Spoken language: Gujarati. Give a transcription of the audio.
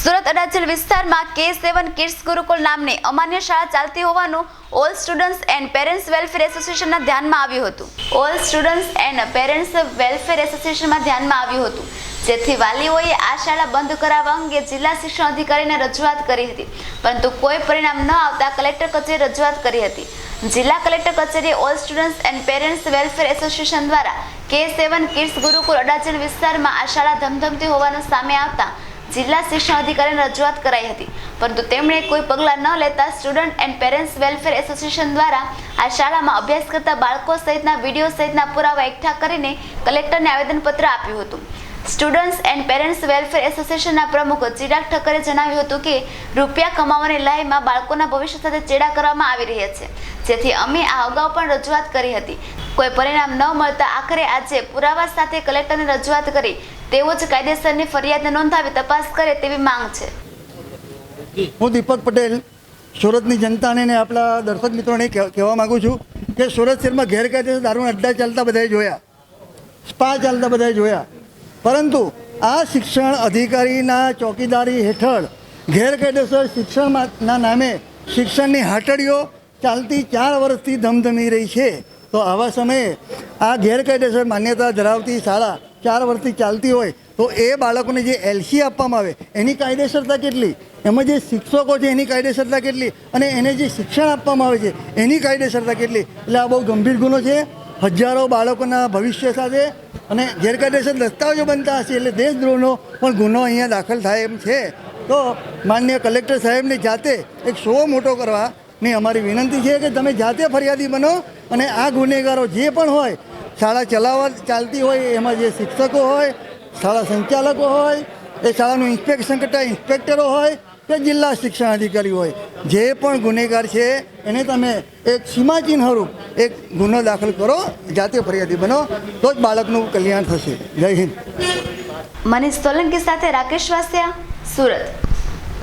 સુરત અડાજણ વિસ્તારમાં કે સેવન કિડ્સ ગુરુકુલ નામની અમાન્ય શાળા ચાલતી હોવાનું all students and parents welfare એસોસિએશનના ધ્યાનમાં આવ્યું હતું. All students and parents welfare એસોસિએશનમાં ધ્યાનમાં આવ્યું હતું. જેથી વાલીઓએ આ શાળા બંધ કરાવવા અંગે જિલ્લા શિક્ષણ અધિકારીને રજૂઆત કરી હતી. પરંતુ કોઈ પરિણામ ન આવતા કલેક્ટર કચેરી રજૂઆત કરી હતી. જિલ્લા કલેક્ટર કચેરીએ all students and parents welfare association દ્વારા કે સેવન કિડ્સ ગુરુકુલ અડાજણ વિસ્તારમાં આ શાળા ધમધમતી હોવાનું સામે આવતા જિલ્લા શિક્ષણ અધિકારીને રજૂઆત કરાઈ હતી. પરંતુ તેમણે કોઈ પગલાં ન લેતા student and parents welfare association દ્વારા આ શાળામાં અભ્યાસ કરતા બાળકો સહિતના વીડિયો સહિતના પુરાવા એકઠા કરીને કલેક્ટરને આવેદનપત્ર આપ્યું હતું. સ્ટુડન્ટ્સ એન્ડ પેરેન્ટ્સ વેલફેર એસોસિએશનના પ્રમુખ ચિરાગ ઠક્કરે જણાવ્યું હતું કે, રૂપિયા કમાવાની લાઈમાં બાળકોના ભવિષ્ય સાથે ચેડા કરવામાં આવી રહ્યા છે. જેથી અમે આ અગાઉ પણ રજૂઆત કરી હતી. કોઈ પરિણામ ન મળતા આખરે આજે પુરાવા સાથે કલેક્ટરને રજૂઆત કરી. તેઓ જ કાયદેસરની ફરિયાદ નોંધાવી તપાસ કરે તેવી માંગ છે. હું દીપક પટેલ, સુરતની જનતાને ને આપણા દર્શક મિત્રોને કહેવા માગું છું કે સુરત શહેરમાં ગેરકાયદેસર દારૂના અડ્ડા ચાલતા બધાએ જોયા. સ્પા ચાલતા બધાએ જોયા. પરંતુ આ શિક્ષણ અધિકારીના ચોકીદારી હેઠળ ગેરકાયદેસર શિક્ષણના નામે શિક્ષણની હાટડીઓ ચાલતી ચાર વર્ષથી ધમધમી રહી છે. તો આવા સમયે આ ગેરકાયદેસર માન્યતા ધરાવતી શાળા ચાર વર્ષથી ચાલતી હોય તો એ બાળકોને જે એલસી આપવામાં આવે, એની કાયદેસરતા કેટલી? એમાં જે શિક્ષકો છે એની કાયદેસરતા કેટલી? અને એને જે શિક્ષણ આપવામાં આવે છે એની કાયદેસરતા કેટલી? એટલે આ બહુ ગંભીર ગુનો છે. હજારો બાળકોના ભવિષ્ય સાથે અને ગેરકાયદેસર દસ્તાવેજો બનતા હશે એટલે દેશદ્રોહનો પણ ગુનો અહીંયા દાખલ થાય એમ છે. તો માન્ય કલેક્ટર સાહેબને જાતે એક શો મોટો કરવા ની અમારી વિનંતી છે કે તમે જાતે ફરિયાદી બનો અને આ ગુનેગારો જે પણ હોય, શાળા ચલાવવા ચાલતી હોય, એમાં જે શિક્ષકો હોય, શાળા સંચાલકો હોય, એ શાળાનું ઇન્સ્પેક્શન કરતા ઇન્સ્પેક્ટરો હોય, કે જિલ્લા શિક્ષણ અધિકારી હોય, જે પણ ગુનેગાર છે, એને તમે એક સીમાચિહ્નરૂપ એક ગુનો દાખલ કરો, જાતે ફરિયાદી બનો, તો જ બાળકનું કલ્યાણ થશે. જય હિન્દ. મનીષ સોલંકી સાથે રાકેશ વાસિયા, સુરત.